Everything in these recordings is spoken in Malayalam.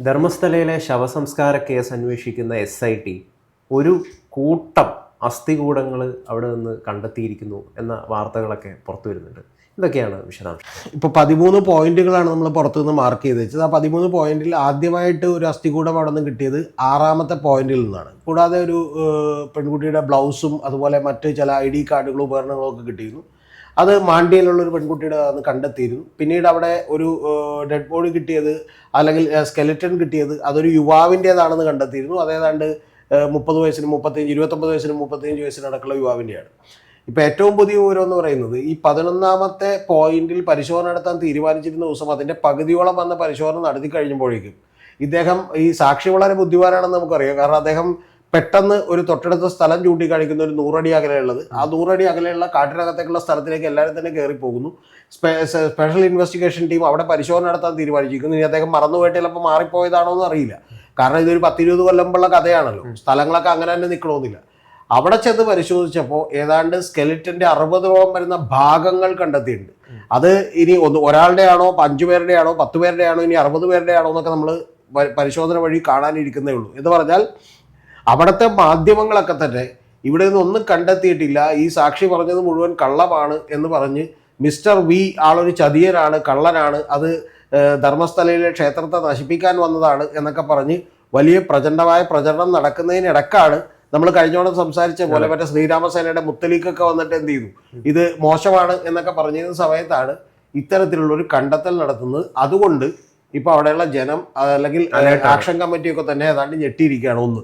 ധർമ്മസ്ഥലയിലെ ശവസംസ്കാര കേസ് അന്വേഷിക്കുന്ന എസ് ഐ ടി ഒരു കൂട്ടം അസ്ഥികൂടങ്ങൾ അവിടെ നിന്ന് കണ്ടെത്തിയിരിക്കുന്നു എന്ന വാർത്തകളൊക്കെ പുറത്തു വരുന്നുണ്ട്. ഇതൊക്കെയാണ് വിശദാംശം. ഇപ്പോൾ പതിമൂന്ന് പോയിന്റുകളാണ് നമ്മൾ പുറത്തുനിന്ന് മാർക്ക് ചെയ്ത് വെച്ചത്. ആ പതിമൂന്ന് പോയിന്റിൽ ആദ്യമായിട്ട് ഒരു അസ്ഥികൂടം അവിടെ നിന്ന് കിട്ടിയത് ആറാമത്തെ പോയിന്റിൽ നിന്നാണ്. കൂടാതെ ഒരു പെൺകുട്ടിയുടെ ബ്ലൗസും അതുപോലെ മറ്റ് ചില ഐ ഡി കാർഡുകളും ഉപകരണങ്ങളും ഒക്കെ കിട്ടിയിരുന്നു. അത് മാണ്ടിയിലുള്ള ഒരു പെൺകുട്ടിയുടെ അന്ന് കണ്ടെത്തിയിരുന്നു. പിന്നീട് അവിടെ ഒരു ഡെഡ് ബോഡി കിട്ടിയത് അല്ലെങ്കിൽ സ്കെലറ്റൺ കിട്ടിയത് അതൊരു യുവാവിന്റേതാണെന്ന് കണ്ടെത്തിയിരുന്നു. അതേതാണ്ട് മുപ്പത് വയസ്സിനും മുപ്പത്തഞ്ച് ഇരുപത്തൊമ്പത് വയസ്സിനും മുപ്പത്തഞ്ച് വയസ്സിനടക്കുള്ള യുവാവിന്റെയാണ്. ഇപ്പം ഏറ്റവും പുതിയ വിവരം എന്ന് പറയുന്നത് ഈ പതിനൊന്നാമത്തെ പോയിന്റിൽ പരിശോധന നടത്താൻ തീരുമാനിച്ചിരുന്ന ദിവസം അതിന്റെ പകുതിയോളം വന്ന പരിശോധന നടത്തി കഴിഞ്ഞപ്പോഴേക്കും ഇദ്ദേഹം ഈ സാക്ഷി വളരെ ബുദ്ധിമാനാണെന്ന് നമുക്കറിയാം. കാരണം അദ്ദേഹം പെട്ടെന്ന് ഒരു തൊട്ടടുത്ത സ്ഥലം ചൂണ്ടിക്കാണിക്കുന്ന ഒരു നൂറടി അകലെയുള്ളത്. ആ നൂറടി അകലെയുള്ള കാട്ടിനകത്തേക്കുള്ള സ്ഥലത്തിലേക്ക് എല്ലാവരും തന്നെ കയറി പോകുന്നു സ്പെഷ്യൽ ഇൻവെസ്റ്റിഗേഷൻ ടീം അവിടെ പരിശോധന നടത്താൻ തീരുമാനിച്ചിരിക്കുന്നു. ഇനി അദ്ദേഹം മറന്നുപോയിട്ട് ചിലപ്പോൾ മാറിപ്പോയതാണോ എന്ന് അറിയില്ല. കാരണം ഇതൊരു പത്തിരുപത് കൊല്ലമുള്ള കഥയാണല്ലോ. സ്ഥലങ്ങളൊക്കെ അങ്ങനെ തന്നെ നിൽക്കണമെന്നില്ല. അവിടെ ചെന്ന് പരിശോധിച്ചപ്പോൾ ഏതാണ്ട് സ്കെലിറ്റന്റെ അറുപതോളം വരുന്ന ഭാഗങ്ങൾ കണ്ടെത്തിയിട്ടുണ്ട്. അത് ഇനി ഒന്ന് ഒരാളുടെ ആണോ അഞ്ചു പേരുടെ ആണോ പത്ത് പേരുടെ ആണോ ഇനി അറുപത് പേരുടെ ആണോ എന്നൊക്കെ നമ്മൾ പരിശോധന വഴി കാണാനിരിക്കുന്നേ ഉള്ളൂ. എന്ന് പറഞ്ഞാൽ അവിടുത്തെ മാധ്യമങ്ങളൊക്കെ തന്നെ ഇവിടെ നിന്ന് ഒന്നും കണ്ടെത്തിയിട്ടില്ല. ഈ സാക്ഷി പറഞ്ഞത് മുഴുവൻ കള്ളമാണ് എന്ന് പറഞ്ഞ് മിസ്റ്റർ വി ആളൊരു ചതിയനാണ് കള്ളനാണ്. അത് ധർമ്മസ്ഥലയിലെ ക്ഷേത്രത്തെ നശിപ്പിക്കാൻ വന്നതാണ് എന്നൊക്കെ പറഞ്ഞ് വലിയ പ്രചണ്ഡമായ പ്രചരണം നടക്കുന്നതിനിടക്കാണ് നമ്മൾ കഴിഞ്ഞോണം സംസാരിച്ച പോലെ മറ്റേ ശ്രീരാമസേനയുടെ മുത്തലീക്കൊക്കെ വന്നിട്ട് എന്ത് ചെയ്തു? ഇത് മോശമാണ് എന്നൊക്കെ പറഞ്ഞിരുന്ന സമയത്താണ് ഇത്തരത്തിലുള്ള ഒരു കണ്ടെത്തൽ നടത്തുന്നത്. അതുകൊണ്ട് ഇപ്പൊ അവിടെയുള്ള ജനം അല്ലെങ്കിൽ ആക്ഷൻ കമ്മിറ്റിയൊക്കെ തന്നെ ഏതാണ്ട് ഞെട്ടിയിരിക്കുകയാണ് ഒന്ന്.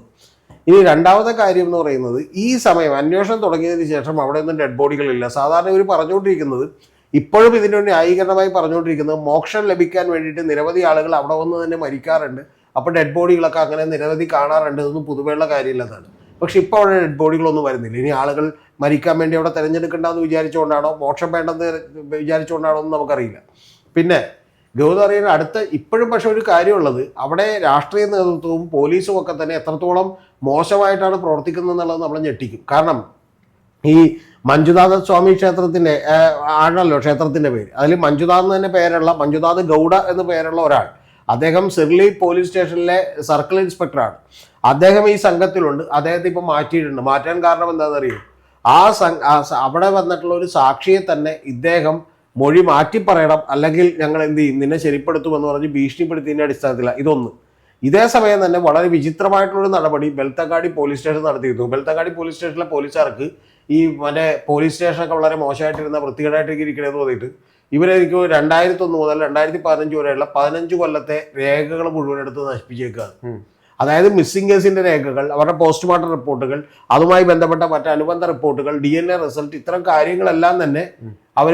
ഇനി രണ്ടാമത്തെ കാര്യം എന്ന് പറയുന്നത് ഈ സമയം അന്വേഷണം തുടങ്ങിയതിന് ശേഷം അവിടെ ഒന്നും ഡെഡ് ബോഡികളില്ല സാധാരണ ഇവർ പറഞ്ഞുകൊണ്ടിരിക്കുന്നത് ഇപ്പോഴും ഇതിന്റെ ന്യായീകരണമായി പറഞ്ഞുകൊണ്ടിരിക്കുന്നത് മോക്ഷം ലഭിക്കാൻ വേണ്ടിയിട്ട് നിരവധി ആളുകൾ അവിടെ വന്ന് തന്നെ മരിക്കാറുണ്ട്. അപ്പോൾ ഡെഡ് ബോഡികളൊക്കെ അങ്ങനെ നിരവധി കാണാറുണ്ട്. ഇതൊന്നും പുതുമയുള്ള കാര്യമില്ലെന്നാണ് പക്ഷെ ഇപ്പോൾ അവിടെ ഡെഡ് ബോഡികളൊന്നും വരുന്നില്ല. ഇനി ആളുകൾ മരിക്കാൻ വേണ്ടി അവിടെ തിരഞ്ഞെടുക്കണ്ടെന്ന് വിചാരിച്ചുകൊണ്ടാണോ മോക്ഷം വേണ്ടെന്ന് വിചാരിച്ചുകൊണ്ടാണോ എന്ന് നമുക്കറിയില്ല. പിന്നെ ഗൗതം അറിയുന്ന അടുത്ത ഇപ്പോഴും പക്ഷെ ഒരു കാര്യമുള്ളത് അവിടെ രാഷ്ട്രീയ നേതൃത്വവും പോലീസും ഒക്കെ തന്നെ എത്രത്തോളം മോശമായിട്ടാണ് പ്രവർത്തിക്കുന്നത് എന്നുള്ളത് നമ്മൾ ഞെട്ടിക്കും. കാരണം ഈ മഞ്ജുനാഥ സ്വാമി ക്ഷേത്രത്തിന്റെ ആ, ആണല്ലോ ക്ഷേത്രത്തിന്റെ പേര്. അതിൽ മഞ്ജുനാഥ് തന്നെ പേരുള്ള മഞ്ജുനാഥ് ഗൗഡ എന്ന് പേരുള്ള ഒരാൾ. അദ്ദേഹം സിർലി പോലീസ് സ്റ്റേഷനിലെ സർക്കിൾ ഇൻസ്പെക്ടറാണ്. അദ്ദേഹം ഈ സംഘത്തിലുണ്ട്. അദ്ദേഹത്തെ ഇപ്പം മാറ്റിയിട്ടുണ്ട്. മാറ്റാൻ കാരണം എന്താണെന്ന് അറിയോ ആ അവിടെ വന്നിട്ടുള്ള ഒരു സാക്ഷിയെ തന്നെ ഇദ്ദേഹം മൊഴി മാറ്റി പറയണം അല്ലെങ്കിൽ ഞങ്ങൾ എന്ത് ചെയ്യും? നിന്നെ ശരിപ്പെടുത്തുമെന്ന് പറഞ്ഞ് ഭീഷണിപ്പെടുത്തിയതിന്റെ അടിസ്ഥാനത്തിലാണ് ഇതൊന്ന്. ഇതേ സമയം തന്നെ വളരെ വിചിത്രമായിട്ടുള്ളൊരു നടപടി ബെൽത്തങ്ങാടി പോലീസ് സ്റ്റേഷൻ നടത്തിയിരുന്നു. ബെൽത്തങ്ങാടി പോലീസ് സ്റ്റേഷനിലെ പോലീസുകാർക്ക് ഈ മറ്റേ പോലീസ് സ്റ്റേഷനൊക്കെ വളരെ മോശമായിട്ടിരുന്ന വൃത്തികേടായിട്ട് ഇരിക്കണമെന്ന് തോന്നിയിട്ട് ഇവരെനിക്ക് രണ്ടായിരത്തി ഒന്ന് മുതൽ രണ്ടായിരത്തി പതിനഞ്ച് വരെയുള്ള പതിനഞ്ച് കൊല്ലത്തെ രേഖകൾ മുഴുവൻ എടുത്ത് നശിപ്പിച്ചേക്കുകയാണ് അതായത് മിസ്സിംഗ് കേസിന്റെ രേഖകൾ അവരുടെ പോസ്റ്റ്മോർട്ടം റിപ്പോർട്ടുകൾ അതുമായി ബന്ധപ്പെട്ട മറ്റ് അനുബന്ധ റിപ്പോർട്ടുകൾ ഡി എൻ എ റിസൾട്ട് ഇത്തരം കാര്യങ്ങളെല്ലാം തന്നെ അവർ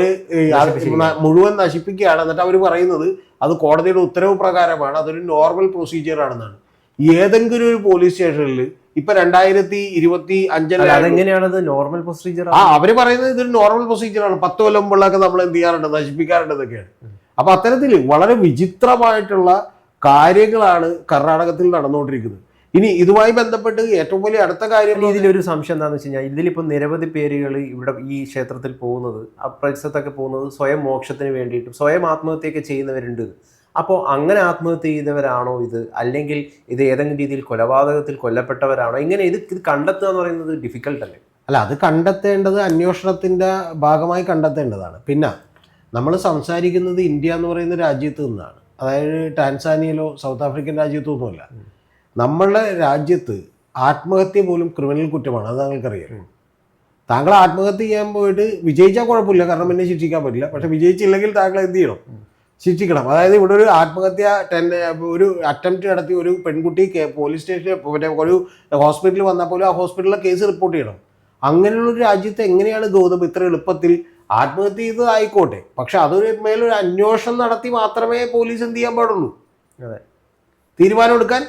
മുഴുവൻ നശിപ്പിക്കുകയാണ്. എന്നിട്ട് അവർ പറയുന്നത് അത് കോടതിയുടെ ഉത്തരവ് പ്രകാരമാണ്. അതൊരു നോർമൽ പ്രൊസീജിയർ ആണെന്നാണ്. ഏതെങ്കിലും ഒരു പോലീസ് സ്റ്റേഷനിൽ ഇപ്പൊ രണ്ടായിരത്തി ഇരുപത്തി അതെങ്ങനെയാണത്? നോർമൽ പ്രൊസീജിയർ ആ അവർ പറയുന്നത് ഇതൊരു നോർമൽ പ്രൊസീജിയർ ആണ്. പത്ത് കൊല്ലം മുമ്പുള്ളൊക്കെ നമ്മൾ എന്ത് ചെയ്യാറുണ്ട്? നശിപ്പിക്കാറുണ്ട് എന്നൊക്കെയാണ്. അപ്പൊ അത്തരത്തിൽ വളരെ വിചിത്രമായിട്ടുള്ള കാര്യങ്ങളാണ് കർണാടകത്തിൽ നടന്നുകൊണ്ടിരിക്കുന്നത്. ഇനി ഇതുമായി ബന്ധപ്പെട്ട് ഏറ്റവും വലിയ അടുത്ത കാര്യം ഇതിലൊരു സംശയം എന്താണെന്ന് വെച്ച് കഴിഞ്ഞാൽ ഇതിലിപ്പോൾ നിരവധി പേരുകൾ ഇവിടെ ഈ ക്ഷേത്രത്തിൽ പോകുന്നത് ആ പ്രദേശത്തൊക്കെ പോകുന്നത് സ്വയം മോക്ഷത്തിന് വേണ്ടിയിട്ടും സ്വയം ആത്മഹത്യയൊക്കെ ചെയ്യുന്നവരുണ്ട്. അപ്പോൾ അങ്ങനെ ആത്മഹത്യ ചെയ്തവരാണോ ഇത്? അല്ലെങ്കിൽ ഇത് ഏതെങ്കിലും രീതിയിൽ കൊലപാതകത്തിൽ കൊല്ലപ്പെട്ടവരാണോ? ഇങ്ങനെ ഇത് ഇത് കണ്ടെത്തുക എന്ന് പറയുന്നത് ഡിഫിക്കൽട്ട് അല്ലേ? അല്ല അത് കണ്ടെത്തേണ്ടത് അന്വേഷണത്തിന്റെ ഭാഗമായി കണ്ടെത്തേണ്ടതാണ്. പിന്നെ നമ്മൾ സംസാരിക്കുന്നത് ഇന്ത്യ എന്ന് പറയുന്ന രാജ്യത്ത് നിന്നാണ്. അതായത് ടാൻസാനിയയിലോ സൗത്ത് ആഫ്രിക്കൻ രാജ്യത്തോ ഒന്നുമല്ല. നമ്മളുടെ രാജ്യത്ത് ആത്മഹത്യ പോലും ക്രിമിനൽ കുറ്റമാണ് അത് താങ്കൾക്കറിയാം. താങ്കൾ ആത്മഹത്യ ചെയ്യാൻ പോയിട്ട് വിജയിച്ചാൽ കുഴപ്പമില്ല കാരണം എന്നെ ശിക്ഷിക്കാൻ പറ്റില്ല. പക്ഷെ വിജയിച്ചില്ലെങ്കിൽ താങ്കൾ എന്ത് ചെയ്യണം? ശിക്ഷിക്കണം. അതായത് ഇവിടെ ഒരു ആത്മഹത്യ ടെൻ ഒരു അറ്റംപ്റ്റ് നടത്തി ഒരു പെൺകുട്ടി പോലീസ് സ്റ്റേഷനിൽ മറ്റേ ഒരു ഹോസ്പിറ്റലിൽ വന്നാൽ പോലും ആ ഹോസ്പിറ്റലിലെ കേസ് റിപ്പോർട്ട് ചെയ്യണം. അങ്ങനെയുള്ള ഒരു രാജ്യത്ത് എങ്ങനെയാണ് ഗൗതം ഇത്ര എളുപ്പത്തിൽ ആത്മഹത്യ ചെയ്തത് ആയിക്കോട്ടെ. പക്ഷെ അതൊരു മേലൊരു അന്വേഷണം നടത്തി മാത്രമേ പോലീസ് എന്ത് ചെയ്യാൻ പാടുള്ളൂ? അതെ. തീരുമാനം എടുക്കാൻ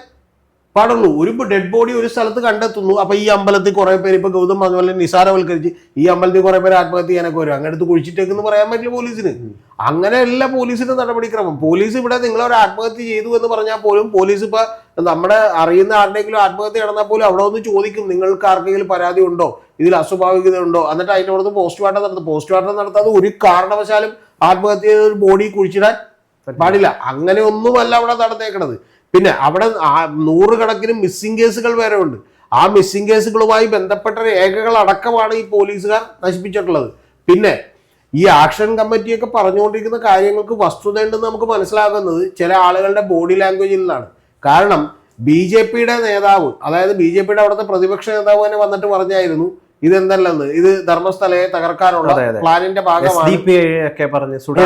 പാടുള്ളൂ. ഒരു ഡെഡ് ബോഡി ഒരു സ്ഥലത്ത് കണ്ടെത്തുന്നു. അപ്പൊ ഈ അമ്പലത്തിൽ കുറെ പേര് ഇപ്പൊ ഗൗതം പറഞ്ഞ നിസാരവൽക്കരിച്ച് ഈ അമ്പലത്തിൽ കുറെ പേര് ആത്മഹത്യ ചെയ്യാനൊക്കെ വരും. അങ്ങനെ എടുത്ത് കുഴിച്ചിട്ടേക്കെന്ന് പറയാൻ പറ്റില്ല പോലീസിന്. അങ്ങനെയല്ല പോലീസിന്റെ നടപടിക്രമം. പോലീസ് ഇവിടെ നിങ്ങൾ ഒരു ആത്മഹത്യ ചെയ്തു എന്ന് പറഞ്ഞാൽ പോലും പോലീസ് ഇപ്പൊ നമ്മുടെ അറിയുന്ന ആരുടെയെങ്കിലും ആത്മഹത്യ നടന്നാൽ പോലും അവിടെ ഒന്ന് ചോദിക്കും നിങ്ങൾക്ക് ആർക്കെങ്കിലും പരാതി ഉണ്ടോ? ഇതിൽ അസ്വാഭാവികത ഉണ്ടോ എന്നിട്ട് അതിന്റെ അവിടെ പോസ്റ്റ്മോർട്ടം നടത്തും. പോസ്റ്റ്മോർട്ടം നടത്താതെ ഒരു കാരണവശാലും ആത്മഹത്യ ബോഡി കുഴിച്ചിടാൻ പാടില്ല. അങ്ങനെ ഒന്നുമല്ല അവിടെ നടന്നേക്കണത്. പിന്നെ അവിടെ നൂറുകണക്കിന് മിസ്സിംഗ് കേസുകൾ വരെ ഉണ്ട്. ആ മിസ്സിംഗ് കേസുകളുമായി ബന്ധപ്പെട്ട രേഖകൾ അടക്കമാണ് ഈ പോലീസുകാർ നശിപ്പിച്ചിട്ടുള്ളത്. പിന്നെ ഈ ആക്ഷൻ കമ്മിറ്റിയൊക്കെ പറഞ്ഞുകൊണ്ടിരിക്കുന്ന കാര്യങ്ങൾക്ക് വസ്തുതയുണ്ടെന്ന് നമുക്ക് മനസ്സിലാകുന്നത് ചില ആളുകളുടെ ബോഡി ലാംഗ്വേജിൽ നിന്നാണ്. കാരണം ബി ജെ പിയുടെ നേതാവ് അതായത് ബി ജെ പിയുടെ അവിടുത്തെ പ്രതിപക്ഷ നേതാവ് തന്നെ വന്നിട്ട് പറഞ്ഞായിരുന്നു ഇതെന്തല്ലെന്ന്? ഇത് ധർമ്മസ്ഥലയെ തകർക്കാനുള്ള. പ്ലാനിന്റെ ഭാഗമാണ്.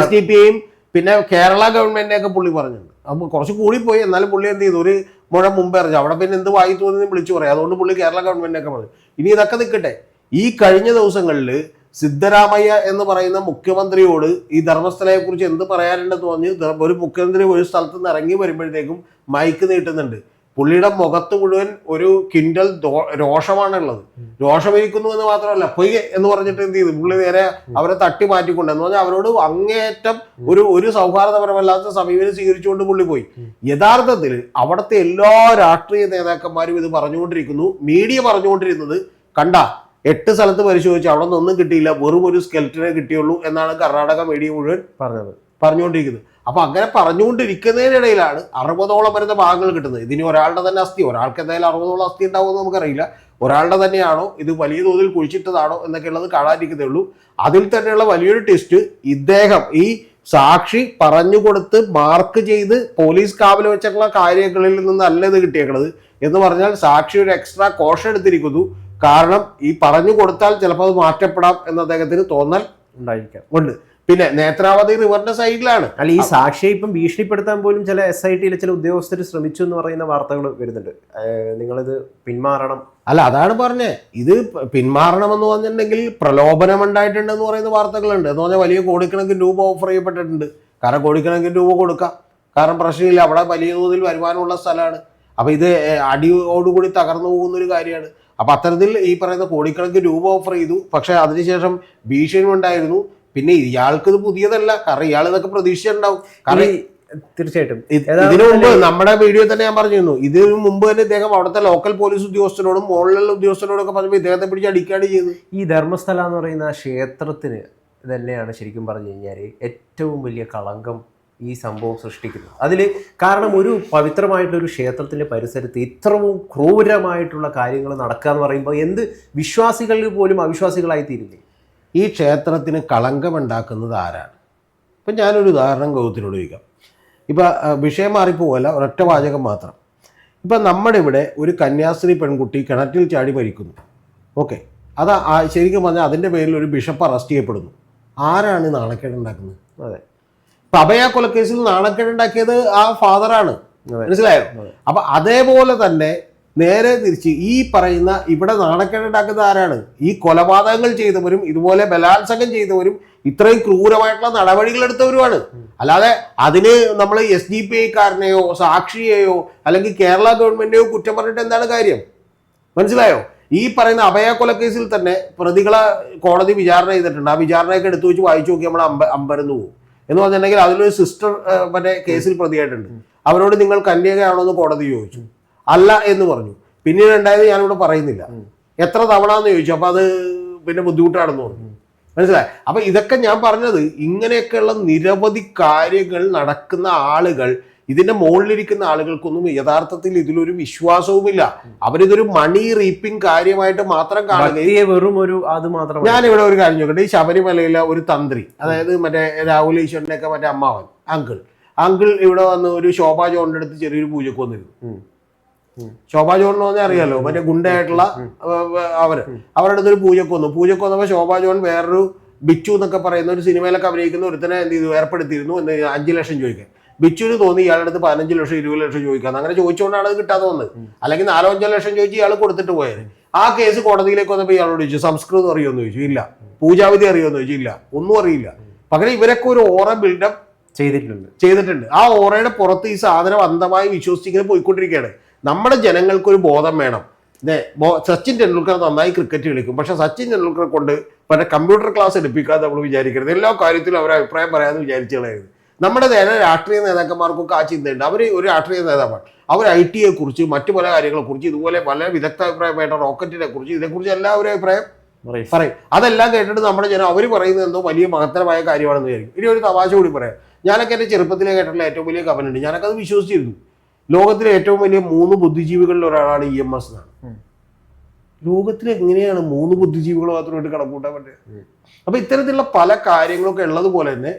എസ് ഡി പി യും പിന്നെ കേരള ഗവൺമെന്റിനെയൊക്കെ പുള്ളി പറഞ്ഞിട്ടുണ്ട്. അപ്പോൾ കുറച്ച് കൂടിപ്പോയി എന്നാലും പുള്ളി എന്ത് ചെയ്തു? ഒരു മുഴ മുമ്പ് ഇറങ്ങി. അവിടെ പിന്നെ എന്ത് വായി തോന്നി വിളിച്ചു പറയാം. അതുകൊണ്ട് പുള്ളി കേരള ഗവൺമെന്റിനെ ഒക്കെ പറഞ്ഞു. ഇനി ഇതൊക്കെ നിൽക്കട്ടെ. ഈ കഴിഞ്ഞ ദിവസങ്ങളിൽ സിദ്ധരാമയ്യ എന്ന് പറയുന്ന മുഖ്യമന്ത്രിയോട് ഈ ധർമ്മസ്ഥലയെ കുറിച്ച് എന്ത് പറയാനുണ്ടെന്ന് തോന്നി? ഒരു മുഖ്യമന്ത്രി ഒരു സ്ഥലത്ത് നിന്ന് ഇറങ്ങി വരുമ്പോഴത്തേക്കും മൈക്ക് നീട്ടുന്നുണ്ട്. പുള്ളിയുടെ മുഖത്ത് മുഴുവൻ ഒരു കിൻഡൽ രോഷമാണുള്ളത്. രോഷമിരിക്കുന്നു എന്ന് മാത്രമല്ല പൊയ് എന്ന് പറഞ്ഞിട്ട് എന്ത് ചെയ്തു? പുള്ളി നേരെ അവരെ തട്ടി മാറ്റിക്കൊണ്ട് എന്ന് പറഞ്ഞാൽ അവരോട് അങ്ങേയറ്റം ഒരു ഒരു സൗഹാർദ്ദപരമല്ലാത്ത സമീപനം സ്വീകരിച്ചുകൊണ്ട് പുള്ളി പോയി. യഥാർത്ഥത്തിൽ അവിടുത്തെ എല്ലാ രാഷ്ട്രീയ നേതാക്കന്മാരും ഇത് പറഞ്ഞുകൊണ്ടിരിക്കുന്നു. മീഡിയ പറഞ്ഞുകൊണ്ടിരുന്നത് കണ്ട എട്ട് സ്ഥലത്ത് പരിശോധിച്ച് അവിടെ നിന്നൊന്നും കിട്ടിയില്ല വെറും ഒരു സ്കെൽറ്റിനെ കിട്ടിയുള്ളൂ എന്നാണ് കർണാടക മീഡിയ മുഴുവൻ പറഞ്ഞത്. പറഞ്ഞുകൊണ്ടിരിക്കുന്നത്. അപ്പൊ അങ്ങനെ പറഞ്ഞുകൊണ്ടിരിക്കുന്നതിനിടയിലാണ് അറുപതോളം വരുന്ന ഭാഗങ്ങൾ കിട്ടുന്നത്. ഇതിന് ഒരാളുടെ തന്നെ അസ്ഥി ഒരാൾക്ക് എന്തായാലും അറുപതോളം അസ്ഥി ഉണ്ടാവുമെന്ന് നമുക്കറിയില്ല. ഒരാളുടെ തന്നെയാണോ ഇത് വലിയ തോതിൽ കുഴിച്ചിട്ടതാണോ എന്നൊക്കെ ഉള്ളത് കാണാതിരിക്കുന്നേ ഉള്ളൂ. അതിൽ തന്നെയുള്ള വലിയൊരു ടെസ്റ്റ് ഇദ്ദേഹം ഈ സാക്ഷി പറഞ്ഞു കൊടുത്ത് മാർക്ക് ചെയ്ത് പോലീസ് കാവൽ വെച്ചിട്ടുള്ള കാര്യങ്ങളിൽ നിന്നല്ല ഇത് കിട്ടിയേക്കുന്നത് എന്ന് പറഞ്ഞാൽ സാക്ഷി ഒരു എക്സ്ട്രാ കോഷൻ എടുത്തിരിക്കുന്നു. കാരണം ഈ പറഞ്ഞു കൊടുത്താൽ ചിലപ്പോൾ അത് മാറ്റപ്പെടാം എന്ന് അദ്ദേഹത്തിന് തോന്നൽ ഉണ്ടായിരിക്കാം. ഉണ്ട്. പിന്നെ നേത്രാവതി റിവറിന്റെ സൈഡിലാണ്. അല്ല ഈ സാക്ഷിയെ ഇപ്പം ഭീഷണിപ്പെടുത്താൻ പോലും ചില എസ് ഐ ടിയിലെ ചില ഉദ്യോഗസ്ഥർ ശ്രമിച്ചു എന്ന് പറയുന്ന വാർത്തകൾ വരുന്നുണ്ട്. നിങ്ങളിത് പിന്മാറണം. അല്ല അതാണ് പറഞ്ഞേ. ഇത് പിന്മാറണം എന്ന് പറഞ്ഞിട്ടുണ്ടെങ്കിൽ പ്രലോഭനം ഉണ്ടായിട്ടുണ്ടെന്ന് പറയുന്ന വാർത്തകളുണ്ട്. എന്ന് പറഞ്ഞാൽ വലിയ കോടിക്കണക്കിന് രൂപ ഓഫർ ചെയ്യപ്പെട്ടിട്ടുണ്ട്. കാരണം കോടിക്കണക്കിന് രൂപ കൊടുക്കാം. കാരണം പ്രശ്നമില്ല. അവിടെ വലിയ തോതിൽ വരുമാനമുള്ള സ്ഥലമാണ്. അപ്പൊ ഇത് അടിയോടുകൂടി തകർന്നു പോകുന്ന ഒരു കാര്യമാണ്. അപ്പൊ അത്തരത്തിൽ ഈ പറയുന്ന കോടിക്കണക്കിന് രൂപ ഓഫർ ചെയ്തു. പക്ഷെ അതിനുശേഷം ഭീഷണി ഉണ്ടായിരുന്നു പിന്നെ ഇയാൾക്ക് ഇത് പുതിയതല്ല. കാരണം ഇയാൾ ഇതൊക്കെ പ്രതീക്ഷിച്ചിട്ടുണ്ടാവും. കാരണം തീർച്ചയായിട്ടും. ഇതിനു മുമ്പ് നമ്മുടെ വീഡിയോ തന്നെ ഞാൻ പറഞ്ഞിരുന്നു. ഇതിനു മുമ്പ് തന്നെ ഇദ്ദേഹം അവിടുത്തെ ലോക്കൽ പോലീസ് ഉദ്യോഗസ്ഥരോടും മുകളിലുള്ള ഉദ്യോഗസ്ഥരോടും ഒക്കെ പറഞ്ഞപ്പോൾ ഇദ്ദേഹത്തെ പിടിച്ച് അടിക്കാണ് ചെയ്തു ഈ ധർമ്മസ്ഥല എന്ന് പറയുന്ന ക്ഷേത്രത്തിന് തന്നെയാണ് ശരിക്കും പറഞ്ഞു കഴിഞ്ഞാൽ ഏറ്റവും വലിയ കളങ്കം ഈ സംഭവം സൃഷ്ടിക്കുന്നു അതിൽ കാരണം ഒരു പവിത്രമായിട്ടൊരു ക്ഷേത്രത്തിന്റെ പരിസരത്ത് ഇത്രവും ക്രൂരമായിട്ടുള്ള കാര്യങ്ങൾ നടക്കുക എന്ന് പറയുമ്പോൾ എന്ത് വിശ്വാസികളിൽ പോലും അവിശ്വാസികളായി തീരില്ലേ ഈ ക്ഷേത്രത്തിന് കളങ്കമുണ്ടാക്കുന്നത് ആരാണ്? ഇപ്പം ഞാനൊരു ഉദാഹരണം ഗൗതത്തിനോട് ചോദിക്കാം. ഇപ്പം വിഷയം മാറിപ്പോവല്ല ഒരൊറ്റ വാചകം മാത്രം. ഇപ്പം നമ്മുടെ ഇവിടെ ഒരു കന്യാസ്ത്രീ പെൺകുട്ടി കിണറ്റിൽ ചാടി മരിക്കുന്നു. ഓക്കെ. അത് ശരിക്കും പറഞ്ഞാൽ അതിന്റെ പേരിൽ ഒരു ബിഷപ്പ് അറസ്റ്റ് ചെയ്യപ്പെടുന്നു. ആരാണ് നാണക്കേടുണ്ടാക്കുന്നത് നാണക്കേട് ഉണ്ടാക്കുന്നത്? അതെ. ഇപ്പം അഭയ കൊലക്കേസിൽ നാണക്കേട് ഉണ്ടാക്കിയത് ആ ഫാദറാണ്. മനസ്സിലായോ? അപ്പം അതേപോലെ തന്നെ നേരെ തിരിച്ച് ഈ പറയുന്ന ഇവിടെ നാണക്കേടുണ്ടാക്കുന്ന ആരാണ്? ഈ കൊലപാതകങ്ങൾ ചെയ്തവരും ഇതുപോലെ ബലാത്സംഗം ചെയ്തവരും ഇത്രയും ക്രൂരമായിട്ടുള്ള നടപടികൾ എടുത്തവരുമാണ്. അല്ലാതെ അതിന് നമ്മൾ എസ് ഡി പി ഐക്കാരനെയോ സാക്ഷിയെയോ അല്ലെങ്കിൽ കേരള ഗവൺമെന്റിനെയോ കുറ്റം പറഞ്ഞിട്ട് എന്താണ് കാര്യം? മനസ്സിലായോ? ഈ പറയുന്ന അഭയ കൊലക്കേസിൽ തന്നെ പ്രതികളെ കോടതി വിചാരണ ചെയ്തിട്ടുണ്ട്. ആ വിചാരണയൊക്കെ എടുത്തു വെച്ച് വായിച്ചു നോക്കി നമ്മൾ അമ്പ അമ്പരന്ന് പോകും എന്ന് പറഞ്ഞിട്ടുണ്ടെങ്കിൽ അതിലൊരു സിസ്റ്റർ മറ്റേ കേസിൽ പ്രതിയായിട്ടുണ്ട്. അവരോട് നിങ്ങൾ കന്യകയാണോ എന്ന് കോടതി ചോദിച്ചു. അല്ല എന്ന് പറഞ്ഞു. പിന്നീട് ഉണ്ടായത് ഞാനിവിടെ പറയുന്നില്ല. എത്ര തവണ എന്ന് ചോദിച്ചു. അപ്പൊ അത് പിന്നെ ബുദ്ധിമുട്ടാണെന്ന് പറഞ്ഞു. മനസ്സിലായി? അപ്പൊ ഇതൊക്കെ ഞാൻ പറഞ്ഞത് ഇങ്ങനെയൊക്കെയുള്ള നിരവധി കാര്യങ്ങൾ നടക്കുന്ന ആളുകൾ ഇതിന്റെ മുകളിലിരിക്കുന്ന ആളുകൾക്കൊന്നും യഥാർത്ഥത്തിൽ ഇതിലൊരു വിശ്വാസവുമില്ല. അവരിതൊരു മണി റീപ്പിംഗ് കാര്യമായിട്ട് മാത്രം കാണുകയും വെറും ഒരു അത് മാത്രമാണ് ഞാനിവിടെ ഒരു കാര്യം ചോദിക്കട്ടെ. ഈ ശബരിമലയിലെ ഒരു തന്ത്രി അതായത് മറ്റേ രാഹുൽ ഈശ്വരന്റെ ഒക്കെ മറ്റേ അമ്മാവൻ അങ്കിൾ. അങ്കിൾ ഇവിടെ വന്ന് ഒരു ശോഭാ ജോണിന്റെ അടുത്ത് ചെറിയൊരു പൂജക്ക് വന്നിരുന്നു. ശോഭാ ജോൺ എന്ന് പറഞ്ഞാൽ അറിയാലോ മറ്റേ ഗുണ്ടയായിട്ടുള്ള അവർ. അവരുടെ അടുത്ത് ഒരു പൂജക്ക് വന്നു. പൂജക്ക് വന്നപ്പോൾ ശോഭാ ജോൺ വേറൊരു ബിച്ചു എന്നൊക്കെ പറയുന്ന ഒരു സിനിമയിലൊക്കെ അഭിനയിക്കുന്ന ഒരുത്തനെ എന്ത് ചെയ്തു? ഏർപ്പെടുത്തിയിരുന്നു എന്ന് അഞ്ച് ലക്ഷം ചോദിക്കാൻ. ബിച്ചുവിന് തോന്നി ഇയാളുടെ അടുത്ത് പതിനഞ്ച് ലക്ഷം ഇരുപത് ലക്ഷം ചോദിക്കാം അങ്ങനെ ചോദിച്ചുകൊണ്ടാണ് അത് കിട്ടാതെ വന്നത്. അല്ലെങ്കിൽ നാലോ അഞ്ചോ ലക്ഷം ചോദിച്ച് ഇയാൾ കൊടുത്തിട്ട് പോയത്. ആ കേസ് കോടതിയിലേക്ക് വന്നപ്പോൾ ഇയാളോട് ചോദിച്ചു സംസ്കൃതം അറിയുമെന്ന് ചോദിച്ചു. ഇല്ല. പൂജാവിധി അറിയുമെന്ന് ചോദിച്ചു. ഇല്ല. ഒന്നും അറിയില്ല. പകരം ഇവരൊക്കെ ഒരു ഓറ ബിൽഡപ്പ് ചെയ്തിട്ടുണ്ട്. ചെയ്തിട്ടുണ്ട്. ആ ഓറയുടെ പുറത്ത് ഈ സാധനം അന്ധമായി വിശ്വസിച്ചിങ്ങനെ പോയിക്കൊണ്ടിരിക്കുകയാണ്. നമ്മുടെ ജനങ്ങൾക്കൊരു ബോധം വേണം. സച്ചിൻ ടെണ്ടുൽക്കർ നന്നായി ക്രിക്കറ്റ് കളിക്കും. പക്ഷെ സച്ചിൻ ടെണ്ടുൽക്കറെ കൊണ്ട് പിന്നെ കമ്പ്യൂട്ടർ ക്ലാസ് എടുപ്പിക്കാതെ നമ്മൾ വിചാരിക്കരുത്. എല്ലാ കാര്യത്തിലും അവർ അഭിപ്രായം പറയാമെന്ന് വിചാരിച്ചു കളയരുത് നമ്മുടെ നേരെ രാഷ്ട്രീയ നേതാക്കന്മാർക്കൊക്കെ ആ ചിന്തയുണ്ട്. അവർ ഒരു രാഷ്ട്രീയ നേതാവാണ്. അവർ ഐ ടിയെ കുറിച്ച് മറ്റു പല കാര്യങ്ങളെ കുറിച്ച് ഇതുപോലെ പല വിദഗ്ധ അഭിപ്രായമായിട്ട് റോക്കറ്റിനെ കുറിച്ച് ഇതിനെക്കുറിച്ച് എല്ലാവരും അഭിപ്രായം പറയും. പറയും. അതെല്ലാം കേട്ടിട്ട് നമ്മുടെ ജനം അവർ പറയുന്നത് എന്തോ വലിയ മഹത്തരമായ കാര്യമാണെന്ന് വിചാരിക്കും. ഇനി ഒരു തമാശ കൂടി പറയാം. ഞാനൊക്കെ എന്റെ ചെറുപ്പത്തിലെ കേട്ടിട്ടുള്ള ഏറ്റവും വലിയ കമനുണ്ട് ഞാനൊക്കെ അത് വിശ്വസിച്ചിരുന്നു. ലോകത്തിലെ ഏറ്റവും വലിയ മൂന്ന് ബുദ്ധിജീവികളിൽ ഒരാളാണ് ഇ എം എസ് എന്നാണ്. ലോകത്തിൽ എങ്ങനെയാണ് മൂന്ന് ബുദ്ധിജീവികൾ മാത്രമായിട്ട് കണക്കൂട്ടാൻ പറ്റുക. അപ്പൊ ഇത്തരത്തിലുള്ള പല കാര്യങ്ങളൊക്കെ ഉള്ളത് പോലെ തന്നെ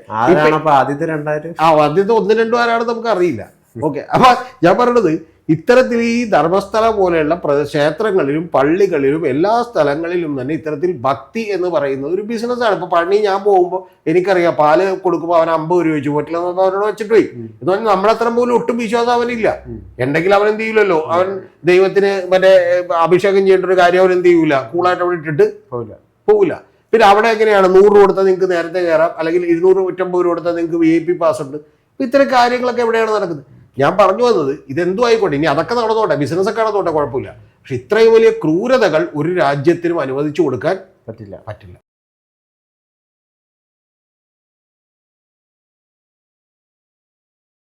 ആദ്യത്തെ രണ്ടായിരം? ആ ആദ്യത്തെ ഒന്ന് രണ്ടു ആരാണെന്ന് നമുക്ക് അറിയില്ല ഓക്കെ. അപ്പൊ ഞാൻ പറയണത് ഇത്തരത്തിൽ ഈ ധർമ്മസ്ഥല പോലെയുള്ള ക്ഷേത്രങ്ങളിലും പള്ളികളിലും എല്ലാ സ്ഥലങ്ങളിലും തന്നെ ഇത്തരത്തിൽ ഭക്തി എന്ന് പറയുന്നത് ഒരു ബിസിനസ്സാണ് ഇപ്പൊ പണി ഞാൻ പോകുമ്പോൾ എനിക്കറിയാം പാൽ കൊടുക്കുമ്പോൾ അവൻ അമ്പത് രൂപ വെച്ചു. പറ്റില്ല എന്ന് അവനോട് വെച്ചിട്ട് പോയി. എന്ന് പറഞ്ഞാൽ നമ്മളത്ര പോലും ഒട്ടും വിശ്വാസം അവനില്ല. ഉണ്ടെങ്കിൽ അവൻ എന്ത് ചെയ്യൂലല്ലോ? അവൻ ദൈവത്തിന് മറ്റേ അഭിഷേകം ചെയ്യേണ്ട ഒരു കാര്യം അവൻ എന്ത് ചെയ്യൂല? കൂളായിട്ട് അവിടെ ഇട്ടിട്ട് പോവില്ല. പോവില്ല. പിന്നെ അവിടെ എങ്ങനെയാണ്? നൂറ് രൂപ കൊടുത്താൽ നിങ്ങൾക്ക് നേരത്തെ കയറാം അല്ലെങ്കിൽ ഇരുന്നൂറ് നൂറ്റമ്പത് രൂപ കൊടുത്താൽ നിങ്ങൾക്ക് വി ഐ പി പാസ് ഉണ്ട്. ഇത്തരം കാര്യങ്ങളൊക്കെ എവിടെയാണ് നടക്കുന്നത്? ഞാൻ പറഞ്ഞു വന്നത് ഇതെന്തോ ആയിക്കോട്ടെ? ഇനി അതൊക്കെ നടന്നോട്ടെ. ബിസിനസ് ഒക്കെ നടന്നോട്ടെ കുഴപ്പമില്ല. പക്ഷെ ഇത്രയും വലിയ ക്രൂരതകൾ ഒരു രാജ്യത്തിനും അനുവദിച്ചു കൊടുക്കാൻ പറ്റില്ല. പറ്റില്ല.